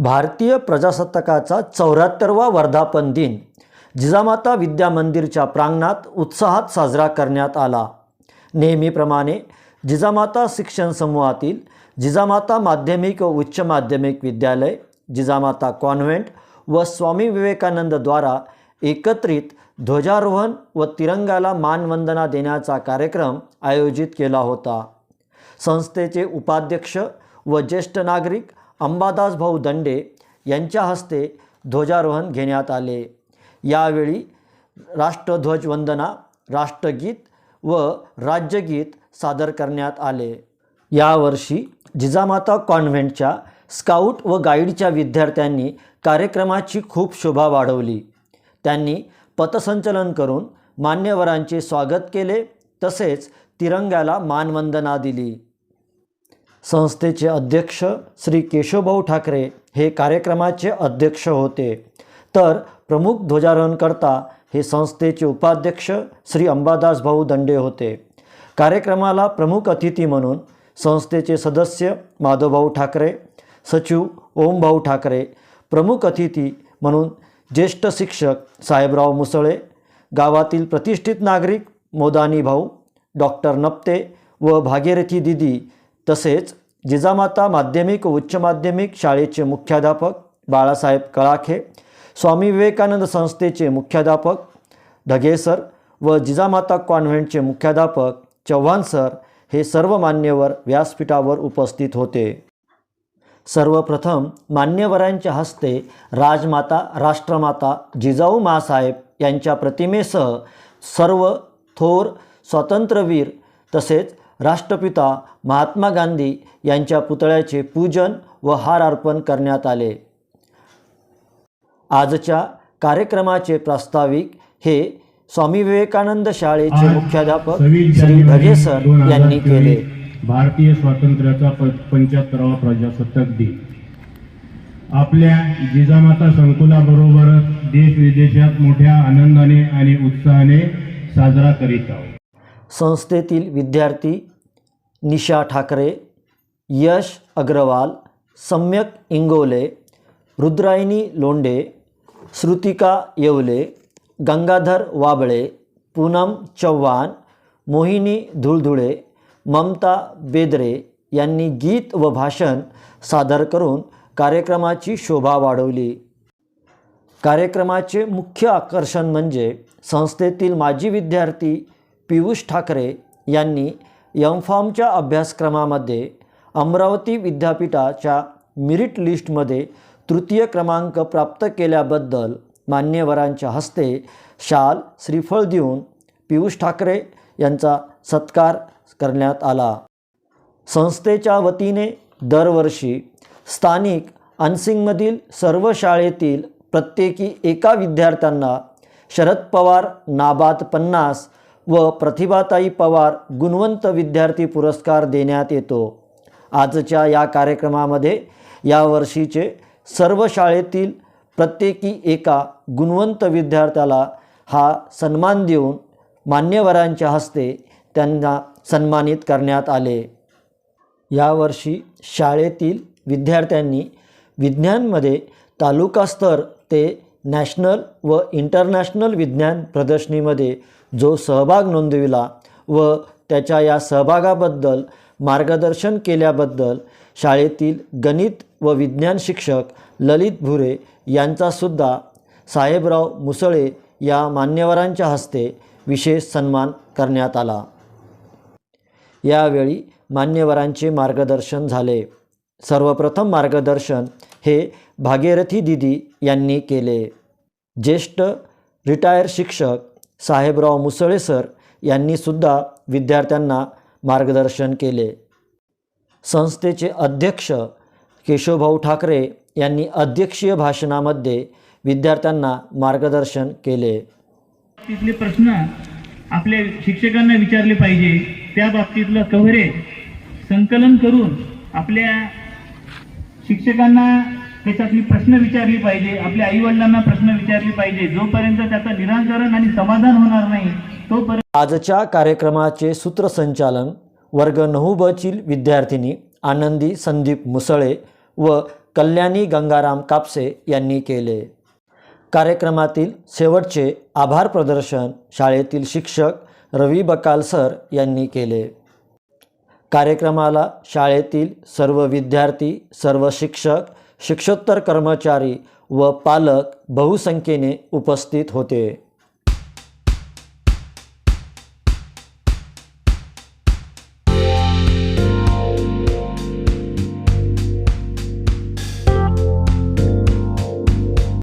भारतीय प्रजासत्ताकाचा चौऱ्याहत्तरवा वर्धापन दिन जिजामाता विद्या मंदिरच्या प्रांगणात उत्साहात साजरा करण्यात आला. नेहमीप्रमाणे जिजामाता शिक्षण समूहातील जिजामाता माध्यमिक व उच्च माध्यमिक विद्यालय जिजामाता कॉन्व्हेंट व स्वामी विवेकानंदद्वारा एकत्रित ध्वजारोहण व तिरंगाला मानवंदना देण्याचा कार्यक्रम आयोजित केला होता. संस्थेचे उपाध्यक्ष व ज्येष्ठ नागरिक अंबादास भाऊ दंडे यांच्या हस्ते ध्वजारोहण घेण्यात आले. यावेळी राष्ट्रध्वजवंदना राष्ट्रगीत व राज्यगीत सादर करण्यात आले. यावर्षी जिजामाता कॉन्व्हेंटच्या स्काउट व गाईडच्या विद्यार्थ्यांनी कार्यक्रमाची खूप शोभा वाढवली. त्यांनी पथसंचलन करून मान्यवरांचे स्वागत केले तसेच तिरंग्याला मानवंदना दिली. संस्थेचे अध्यक्ष श्री केशवभाऊ ठाकरे हे कार्यक्रमाचे अध्यक्ष होते. तर प्रमुख ध्वजारोहणकर्ता हे संस्थेचे उपाध्यक्ष श्री अंबादास भाऊ दंडे होते. कार्यक्रमाला प्रमुख अतिथी म्हणून संस्थेचे सदस्य माधवभाऊ ठाकरे सचिव ओमभाऊ ठाकरे प्रमुख अतिथी म्हणून ज्येष्ठ शिक्षक साहेबराव मुसळे गावातील प्रतिष्ठित नागरिक मोदानी भाऊ डॉक्टर नप्ते व भागीरथी दिदी तसेच जिजामाता माध्यमिक व उच्च माध्यमिक शाळेचे मुख्याध्यापक बाळासाहेब कळाखे स्वामी विवेकानंद संस्थेचे मुख्याध्यापक ढगेसर व जिजामाता कॉन्व्हेंटचे मुख्याध्यापक चव्हाण सर हे सर्व मान्यवर व्यासपीठावर उपस्थित होते. सर्वप्रथम मान्यवरांच्या हस्ते राजमाता राष्ट्रमाता जिजाऊ मासाहेब यांच्या प्रतिमेसह सर्व थोर स्वातंत्र्यवीर तसेच राष्ट्रपिता महात्मा गांधी यांच्या पुतळ्याचे पूजन व हार अर्पण करण्यात आले. आजच्या कार्यक्रमाचे प्रास्ताविक हे स्वामी विवेकानंद शाळेचे मुख्याध्यापक श्री ढगे सर यांनी केले. भारतीय स्वातंत्र्याचा पंच्याहत्तरावा प्रजासत्ताक दिन. आपल्या जिजामाता संकुलाबरोबरच देश विदेशात मोठ्या आनंदाने आणि उत्साहाने साजरा करीत आहोत. संस्थेतील विद्यार्थी निशा ठाकरे यश अग्रवाल सम्यक इंगोले रुद्रायणी लोंडे श्रुतिका येवले गंगाधर वाबळे पूनम चव्हाण मोहिनी धुळधुळे ममता बेदरे यांनी गीत व भाषण सादर करून कार्यक्रमाची शोभा वाढवली. कार्यक्रमाचे मुख्य आकर्षण म्हणजे संस्थेतील माजी विद्यार्थी पियुष ठाकरे यांनी एम फॉर्मच्या अभ्यासक्रमामध्ये अमरावती विद्यापीठाच्या मिरिट लिस्टमध्ये तृतीय क्रमांक प्राप्त केल्याबद्दल मान्यवरांच्या हस्ते शाल श्रीफळ देऊन पियुष ठाकरे यांचा सत्कार करण्यात आला. संस्थेच्या वतीने दरवर्षी स्थानिक अनसिंगमधील सर्व शाळेतील प्रत्येकी एका विद्यार्थ्यांना शरद पवार नाबाद पन्नास व प्रतिभाताई पवार गुणवंत विद्यार्थी पुरस्कार देण्यात येतो. आजच्या या कार्यक्रमामध्ये यावर्षीचे सर्व शाळेतील प्रत्येकी एका गुणवंत विद्यार्थ्याला हा सन्मान देऊन मान्यवरांच्या हस्ते त्यांना सन्मानित करण्यात आले. यावर्षी शाळेतील विद्यार्थ्यांनी विज्ञानमध्ये तालुकास्तर ते नॅशनल व इंटरनॅशनल विज्ञान प्रदर्शनीमध्ये जो सहभाग नोंदविला व त्याच्या या सहभागाबद्दल मार्गदर्शन केल्याबद्दल शाळेतील गणित व विज्ञान शिक्षक ललित भुरे यांचासुद्धा साहेबराव मुसळे या मान्यवरांच्या हस्ते विशेष सन्मान करण्यात आला. यावेळी मान्यवरांचे मार्गदर्शन झाले. सर्वप्रथम मार्गदर्शन हे भागीरथी दिदी यांनी केले. ज्येष्ठ रिटायर शिक्षक साहेबराव मुसळे सर यांनीसुद्धा विद्यार्थ्यांना मार्गदर्शन केले. संस्थेचे अध्यक्ष केशवभाऊ ठाकरे यांनी अध्यक्षीय भाषणामध्ये विद्यार्थ्यांना मार्गदर्शन केले. तिथले प्रश्न आपल्या शिक्षकांना विचारले पाहिजे. त्या बाबतीतलं कव्हरेज संकलन करून आपल्या शिक्षकांना त्याच्यातली प्रश्न विचारली पाहिजे आपल्या आईवडिलांना प्रश्न विचारले पाहिजे. जोपर्यंत त्याचं निराकरण आणि समाधान होणार नाही तोपर्यंत आजच्या कार्यक्रमाचे सूत्रसंचालन वर्ग नऊ बची विद्यार्थिनी आनंदी संदीप मुसळे व कल्याणी गंगाराम कापसे यांनी केले. कार्यक्रमातील शेवटचे आभार प्रदर्शन शाळेतील शिक्षक रवी बकाल सर यांनी केले. कार्यक्रमाला शाळेतील सर्व विद्यार्थी सर्व शिक्षक शिक्षोत्तर कर्मचारी व पालक बहुसंख्येने उपस्थित होते.